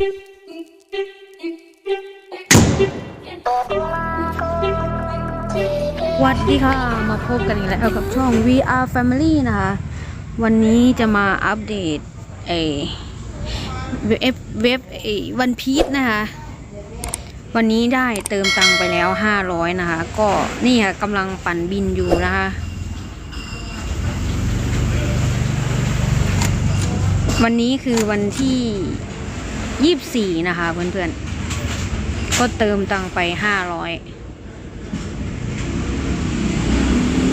สวัสดีค่ะ มาพบกันอีกแล้วกับช่อง VR Family นะคะ วันนี้จะมาอัปเดตไอเว็บเว็บไอวันพีชนะคะ วันนี้ได้เติมตังไปแล้ว 500 นะคะ ก็นี่ค่ะกำลังปั่นบินอยู่นะคะวันนี้คือวันที่ 24นะคะเพื่อนๆ ก็เติมตังค์ไป500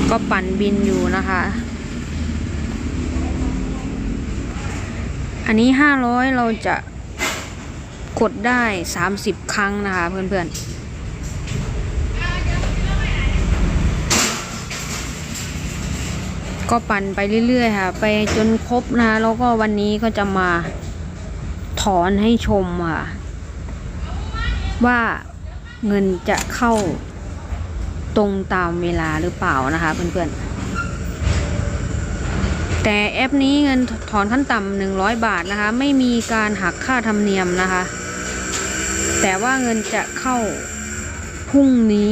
ก็ปั่นบินอยู่นะคะ อันนี้ห้าร้อยเราจะกดได้สามสิบครั้งนะคะเพื่อนๆก็ปั่นไปเรื่อยๆค่ะ ไปจนครบนะคะแล้วก็วันนี้ก็จะมา ถอนให้ชมค่ะ ว่าเงินจะเข้าตรงตามเวลาหรือเปล่านะคะเพื่อนๆ แต่แอปนี้เงินถอนขั้นต่ำหนึ่งร้อยบาทนะคะ ไม่มีการหักค่าธรรมเนียมนะคะ แต่ว่าเงินจะเข้าพรุ่งนี้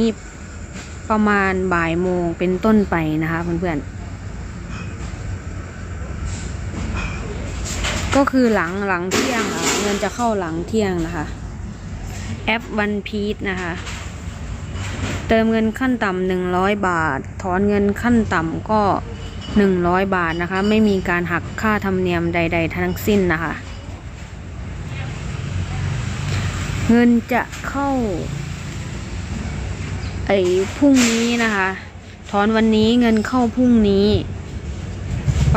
ประมาณบ่ายโมงเป็นต้นไปนะคะเพื่อนๆ ก็คือหลังหลังเที่ยงอะเงินจะเข้าหลังเที่ยงนะคะ แอปวันพีชนะคะ เติมเงินขั้นต่ำหนึ่งร้อยบาท ถอนเงินขั้นต่ำก็หนึ่งร้อยบาทนะคะ ไม่มีการหักค่าธรรมเนียมใด ๆ ทั้งสิ้นนะคะ เงินจะเข้าไอ้พรุ่งนี้นะคะ ถอนวันนี้เงินเข้าพรุ่งนี้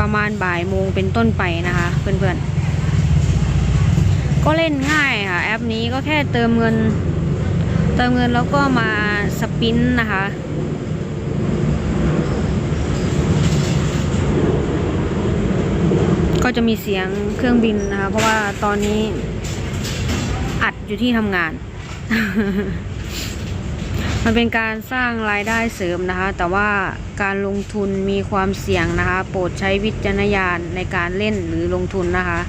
ประมาณบ่ายโมงเป็นต้นไปนะคะ เพื่อนๆ ก็เล่นง่ายค่ะ แอปนี้ก็แค่เติมเงิน เติมเงินแล้วก็มาสปินนะคะ ก็จะมีเสียงเครื่องบินนะคะ เพราะว่าตอนนี้อัดอยู่ที่ทำงาน มันเป็นการสร้างรายได้เสริมนะคะ แต่ว่าการลงทุนมีความเสี่ยงนะคะ โปรดใช้วิจารณญาณในการเล่นหรือลงทุนนะคะ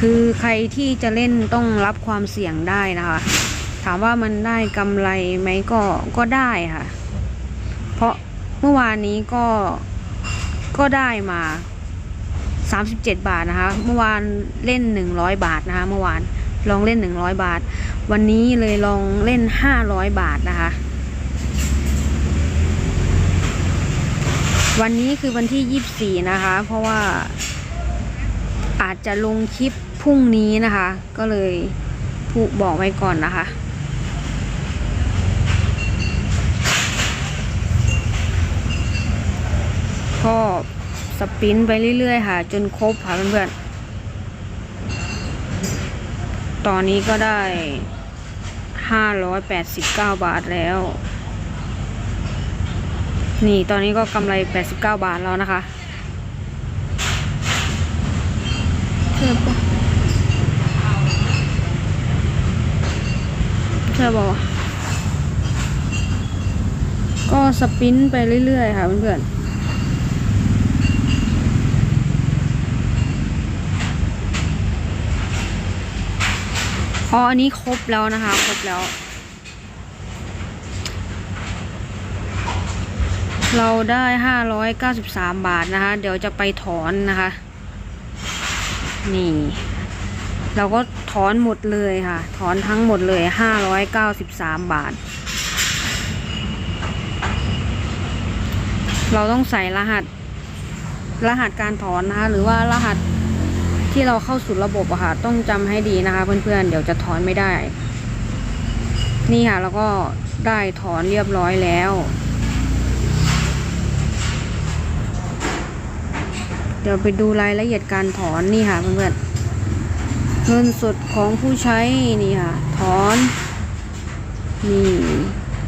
คือใครที่จะเล่นต้องรับความเสี่ยงได้นะคะ ถามว่ามันได้กำไรไหมก็ก็ได้ค่ะ เพราะเมื่อวานนี้ก็ก็ได้มา 37 บาทนะคะ เมื่อวานเล่น 100 บาทนะคะ เมื่อวาน ลองเล่น 100 บาท วันนี้เลยลองเล่น 500 บาทนะคะ วันนี้คือวันที่ 24 นะคะ เพราะว่าอาจจะลงคลิปพรุ่งนี้นะคะ ก็เลยผูกบอกไว้ก่อนนะคะ ก็สปินไปเรื่อยๆ ค่ะ จนครบค่ะเพื่อนๆ ตอนนี้ก็ได้ห้าร้อยแปดสิบเก้าบาทแล้ว นี่ตอนนี้ก็กำไรแปดสิบเก้าบาทแล้วนะคะเชื่อปะเชื่อบอกก็สปินไปเรื่อยๆค่ะเพื่อนๆ อ๋อ อันนี้ครบแล้วนะคะ ครบแล้ว เราได้ห้าร้อยเก้าสิบสามบาทนะคะ เดี๋ยวจะไปถอนนะคะ นี่ เราก็ถอนหมดเลยค่ะ ถอนทั้งหมดเลยห้าร้อยเก้าสิบสามบาท เราต้องใส่รหัส รหัสการถอนนะคะ หรือว่ารหัส ที่เราเข้าสู่ระบบอะค่ะ ต้องจำให้ดีนะคะ เพื่อนๆ เดี๋ยวจะถอนไม่ได้ นี่ค่ะ แล้วก็ได้ถอนเรียบร้อยแล้ว เดี๋ยวไปดูรายละเอียดการถอนนี่ค่ะเพื่อนๆเงินสดของผู้ใช้นี่ค่ะ ถอนนี่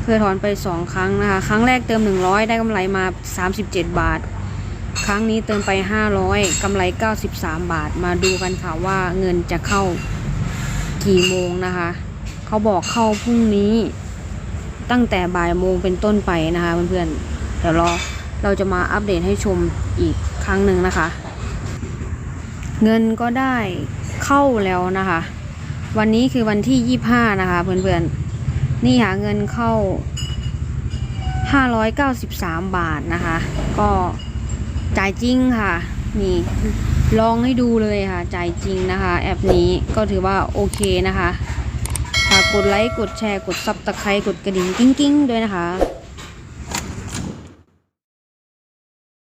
เคยถอนไปสองครั้งนะคะ ครั้งแรกเติมหนึ่งร้อยได้กำไรมาสามสิบเจ็ดบาท ครั้งนี้เติมไป 500กำไร 93 บาท มาดูกันค่ะว่าเงินจะเข้ากี่โมงนะคะ เขาบอกเข้าพรุ่งนี้ ตั้งแต่บ่ายโมงเป็นต้นไปนะคะเพื่อนๆ เดี๋ยวรอเราจะมาอัปเดตให้ชมอีกครั้งหนึ่งนะคะ เงินก็ได้เข้าแล้วนะคะ วันนี้คือวันที่ 25 นะคะเพื่อนๆ นี่หาเงินเข้า 593 บาทนะคะ ก็ จ่ายจริงค่ะ นี่ลองให้ดูเลยค่ะ จ่ายจริงนะคะ แอปนี้ก็ถือว่าโอเคนะคะฝากกดไลค์กดแชร์กดซับตะไคร้กดกระดิ่งกิ้งๆ ด้วยนะคะ